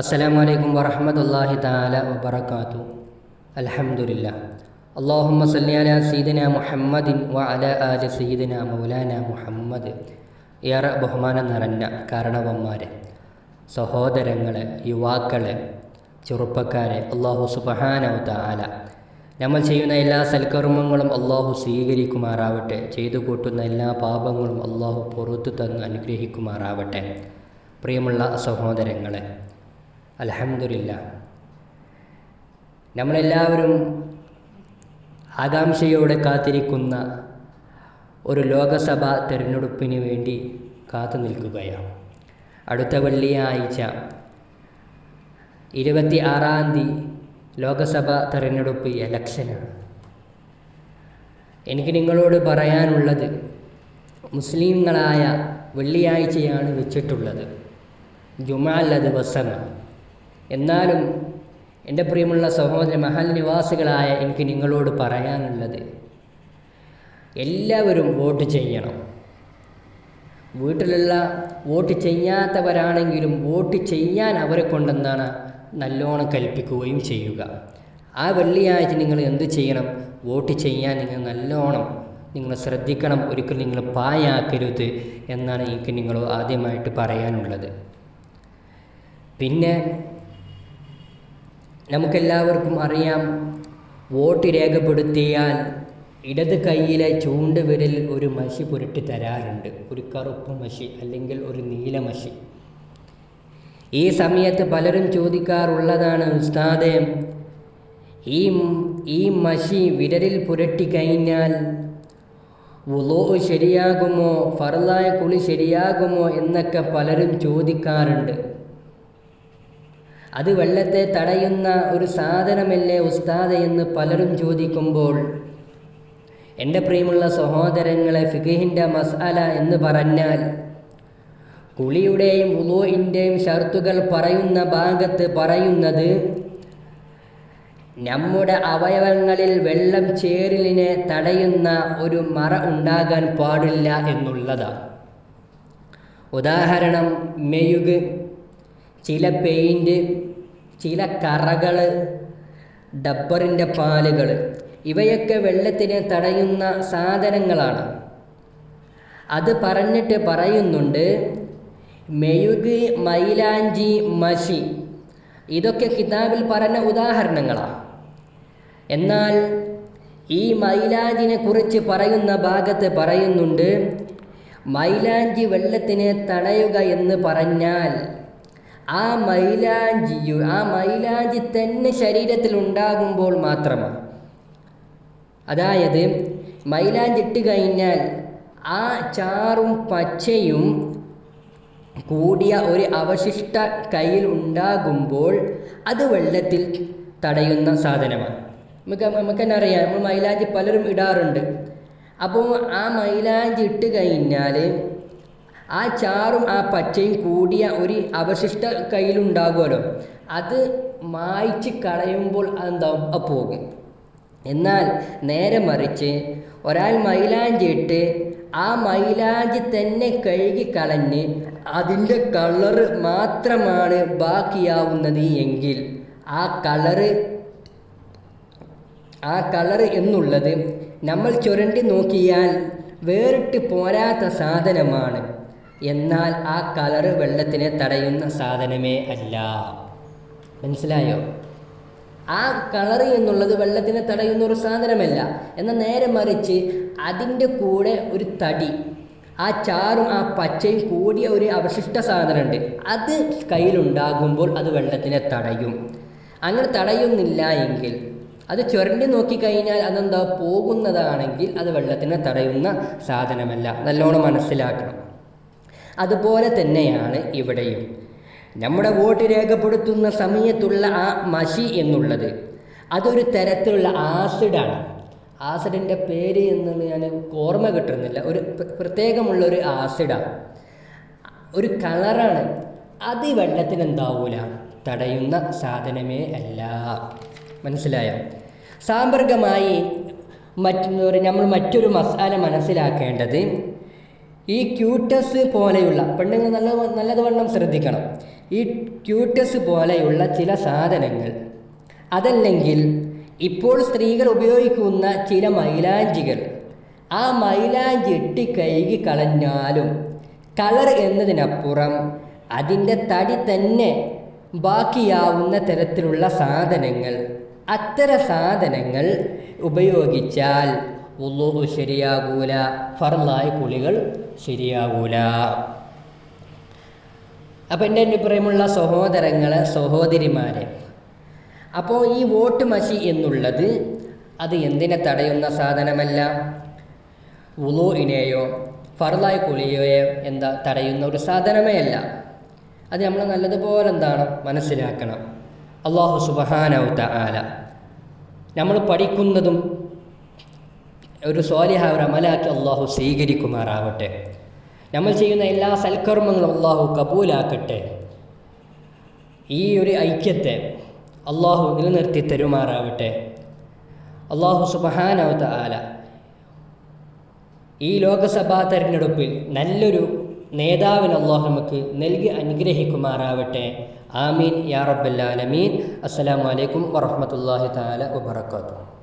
അസ്സലാമു അലൈക്കും വറഹമത്തല്ലാഹി താല വബർക്കാത്തു അലഹമുല്ല അള്ളാഹുമ്മ സല്ലി അല സീദന മുഹമ്മദിൻ വ അല ആല സീദന മൗലാന മുഹമ്മദ്. ഏറെ ബഹുമാനം നിറഞ്ഞ കാരണവന്മാരെ സഹോദരങ്ങളെ യുവാക്കളെ ചെറുപ്പക്കാരെ അള്ളാഹു സുബഹാനവ താല നമ്മൾ ചെയ്യുന്ന എല്ലാ സൽക്കർമ്മങ്ങളും അള്ളാഹു സ്വീകരിക്കുമാറാവട്ടെ ചെയ്തു കൂട്ടുന്ന എല്ലാ പാപങ്ങളും അള്ളാഹു പുറത്തു തന്ന് അനുഗ്രഹിക്കുമാറാവട്ടെ. പ്രിയമുള്ള സഹോദരങ്ങളെ അലഹമില്ല നമ്മളെല്ലാവരും ആകാംക്ഷയോടെ കാത്തിരിക്കുന്ന ഒരു ലോകസഭാ തിരഞ്ഞെടുപ്പിന് വേണ്ടി കാത്തു നിൽക്കുകയാണ്. അടുത്ത വെള്ളിയാഴ്ച ഇരുപത്തി ആറാം തീയതി ലോകസഭ തിരഞ്ഞെടുപ്പ് എലക്ഷനാണ് എനിക്ക് നിങ്ങളോട് പറയാനുള്ളത് മുസ്ലിങ്ങളായ വെള്ളിയാഴ്ചയാണ് വെച്ചിട്ടുള്ളത്. ജുമാല്ല ദിവസമാണ് എന്നാലും എന്റെ പ്രിയമുള്ള സഹോദര മഹൽ നിവാസികളായ എനിക്ക് നിങ്ങളോട് പറയാനുള്ളത് എല്ലാവരും വോട്ട് ചെയ്യണം. വീട്ടിലുള്ള വോട്ട് ചെയ്യാത്തവരാണെങ്കിലും വോട്ട് ചെയ്യാൻ അവരെ കൊണ്ടെന്താണ് നല്ലോണം കൽപ്പിക്കുകയും ചെയ്യുക. ആ വെള്ളിയാഴ്ച നിങ്ങൾ എന്ത് ചെയ്യണം? വോട്ട് ചെയ്യാൻ നിങ്ങൾ നല്ലോണം നിങ്ങൾ ശ്രദ്ധിക്കണം. ഒരിക്കലും നിങ്ങൾ പായാക്കരുത് എന്നാണ് എനിക്ക് നിങ്ങൾ ആദ്യമായിട്ട് പറയാനുള്ളത്. പിന്നെ നമുക്കെല്ലാവർക്കും അറിയാം. വോട്ട് രേഖപ്പെടുത്തിയാൽ ഇടത് കൈയിലെ ചൂണ്ടുവിരൽ ഒരു മഷി പുരട്ടി തരാറുണ്ട്. ഒരു കറുപ്പ് മഷി അല്ലെങ്കിൽ ഒരു നീല മഷി. ഈ സമയത്ത് പലരും ചോദിക്കാറുള്ളതാണ് ഉസ്താദെ ഈ ഈ മഷി വിരലിൽ പുരട്ടി കഴിഞ്ഞാൽ വുളോ ശരിയാകുമോ? ഫറലായ കുളി ശരിയാകുമോ? എന്നൊക്കെ പലരും ചോദിക്കാറുണ്ട്. അത് വെള്ളത്തെ തടയുന്ന ഒരു സാധനമല്ലേ ഉസ്താദ് എന്ന് പലരും ചോദിക്കുമ്പോൾ എന്റെ പ്രിയമുള്ള സഹോദരങ്ങളെ ഫിഖിഹിന്റെ മസാല എന്ന് പറഞ്ഞാൽ കുളിയുടെയും ഉലോയിന്റെയും ഷർത്തുകൾ പറയുന്ന ഭാഗത്ത് പറയുന്നത് നമ്മുടെ അവയവങ്ങളിൽ വെള്ളം ചേരലിനെ തടയുന്ന ഒരു മറ ഉണ്ടാകാൻ പാടില്ല എന്നുള്ളതാണ് ഉദാഹരണം മെഴുക് ചില പെയിന്റ് ചില കറകൾ ഡബ്ബറിന്റെ പാലുകൾ ഇവയൊക്കെ വെള്ളത്തിനെ തടയുന്ന സാധനങ്ങളാണ്. അത് പറഞ്ഞിട്ട് പറയുന്നുണ്ട് മെഴുക് മൈലാഞ്ചി മഷി. ഇതൊക്കെ കിതാബിൽ പറഞ്ഞ ഉദാഹരണങ്ങളാണ് എന്നാൽ ഈ മൈലാഞ്ചിനെ കുറിച്ച് പറയുന്ന ഭാഗത്ത് പറയുന്നുണ്ട് മൈലാഞ്ചി വെള്ളത്തിനെ തടയുക എന്ന് പറഞ്ഞാൽ ആ മൈലാഞ്ചിയു ആ മൈലാഞ്ചി തന്നെ ശരീരത്തിൽ ഉണ്ടാകുമ്പോൾ മാത്രമാണ്. അതായത് മൈലാഞ്ചിട്ട് കഴിഞ്ഞാൽ ആ ചാറും പച്ചയും കൂടിയ ഒരു അവശിഷ്ട കയ്യിൽ ഉണ്ടാകുമ്പോൾ അത് വെള്ളത്തിൽ തടയുന്ന സാധനമാണ്. നമുക്ക് നമുക്ക് തന്നെ അറിയാം നമ്മൾ മൈലാഞ്ചി പലരും ഇടാറുണ്ട്. അപ്പോൾ ആ മൈലാഞ്ചി ഇട്ട് കഴിഞ്ഞാൽ ആ ചാറും ആ പച്ചയും കൂടിയ ഒരു അവശിഷ്ട കയ്യിലുണ്ടാകുമല്ലോ. അത് മായ്ച്ച് കളയുമ്പോൾ അതെന്താവും? അത് പോകും. എന്നാൽ നേരെ മറിച്ച് ഒരാൾ മൈലാഞ്ചി ഇട്ട് ആ മൈലാഞ്ചി തന്നെ കഴുകി കളഞ്ഞ് അതിന്റെ കളറ് മാത്രമാണ് ബാക്കിയാവുന്നത് എങ്കിൽ ആ കളറ് ആ കളറ് എന്നുള്ളത് നമ്മൾ ചുരണ്ടി നോക്കിയാൽ വേറിട്ട് പോരാത്ത സാധനമാണ്. എന്നാൽ ആ കളർ വെള്ളത്തിനെ തടയുന്ന സാധനമേ അല്ല. മനസ്സിലായോ? ആ കളർ എന്നുള്ളത് വെള്ളത്തിനെ തടയുന്ന ഒരു സാധനമല്ല. എന്നാൽ നേരെ മറിച്ച് അതിന്റെ കൂടെ ഒരു തടി ആ ചാറും ആ പച്ചയും കൂടിയ ഒരു അവശിഷ്ട സാധനമുണ്ട്. അത് കയ്യിലുണ്ടാകുമ്പോൾ അത് വെള്ളത്തിനെ തടയും. അങ്ങനെ തടയുന്നില്ല എങ്കിൽ അത് ചുരണ്ടി നോക്കിക്കഴിഞ്ഞാൽ അതെന്താ പോകുന്നതാണെങ്കിൽ അത് വെള്ളത്തിനെ തടയുന്ന സാധനമല്ല. നല്ലോണം മനസ്സിലാക്കണം. അതുപോലെ തന്നെയാണ് ഇവിടെയും. നമ്മുടെ വോട്ട് രേഖപ്പെടുത്തുന്ന സമയത്തുള്ള ആ മഷി എന്നുള്ളത് അതൊരു തരത്തിലുള്ള ആസിഡാണ്. ആസിഡിന്റെ പേര് എന്ന് ഞാൻ ഓർമ്മ കിട്ടുന്നില്ല. ഒരു പ്രത്യേകമുള്ള ഒരു ആസിഡാണ് ഒരു കളറാണ്. അത് വെള്ളത്തിന് എന്താവൂല തടയുന്ന സാധനമേ അല്ല. മനസ്സിലായോ? സാമ്പർഗമായി മറ്റൊരു നമ്മൾ മറ്റൊരു മസാല മനസ്സിലാക്കേണ്ടത് ഈ ക്യൂട്ടസ് പോലെയുള്ള പെണ്ണുങ്ങൾ നല്ല നല്ലതുവണ്ണം ശ്രദ്ധിക്കണം. ഈ ക്യൂട്ടസ് പോലെയുള്ള ചില സാധനങ്ങൾ അതല്ലെങ്കിൽ ഇപ്പോൾ സ്ത്രീകൾ ഉപയോഗിക്കുന്ന ചില മൈലാഞ്ചികൾ ആ മൈലാഞ്ചി ഇട്ടി കഴുകി കളഞ്ഞാലും കളർ എന്നതിനപ്പുറം അതിന്റെ തടി തന്നെ ബാക്കിയാവുന്ന തരത്തിലുള്ള സാധനങ്ങൾ അത്തരം സാധനങ്ങൾ ഉപയോഗിച്ചാൽ ഉള്ളൂ ശരിയാകൂല. ഫറലായ കുളികൾ ശരിയാകൂല. അപ്പം എന്റെ അഭിപ്രായമുള്ള സഹോദരങ്ങളെ സഹോദരിമാരെ അപ്പോൾ ഈ വോട്ട് മഷി എന്നുള്ളത് അത് എന്തിനെ തടയുന്ന സാധനമല്ല? ഉളുവിനെയോ ഫറലായ കുളിയോയോ എന്താ തടയുന്ന ഒരു സാധനമേ അല്ല. അത് നമ്മൾ നല്ലതുപോലെ എന്താണ് മനസ്സിലാക്കണം. അള്ളാഹു സുബഹാനൗത്ത ആല നമ്മൾ പഠിക്കുന്നതും ഒരു സ്വാലിഹ ഒരു അമലാക്കി അള്ളാഹു സ്വീകരിക്കുമാറാവട്ടെ. നമ്മൾ ചെയ്യുന്ന എല്ലാ സൽക്കർമ്മങ്ങളും അള്ളാഹു കബൂലാക്കട്ടെ. ഈ ഒരു ഐക്യത്തെ അള്ളാഹു നിലനിർത്തി തരുമാറാവട്ടെ. അള്ളാഹു സുബഹാനവത്ത ആല ഈ ലോകസഭാ തെരഞ്ഞെടുപ്പിൽ നല്ലൊരു നേതാവിന് അള്ളാഹു നമുക്ക് നൽകി അനുഗ്രഹിക്കുമാറാവട്ടെ. ആമീൻ യാ റബ്ബല്ലാലമീൻ അസ്സലാമു അലൈക്കും താല വബറകാതുഹു.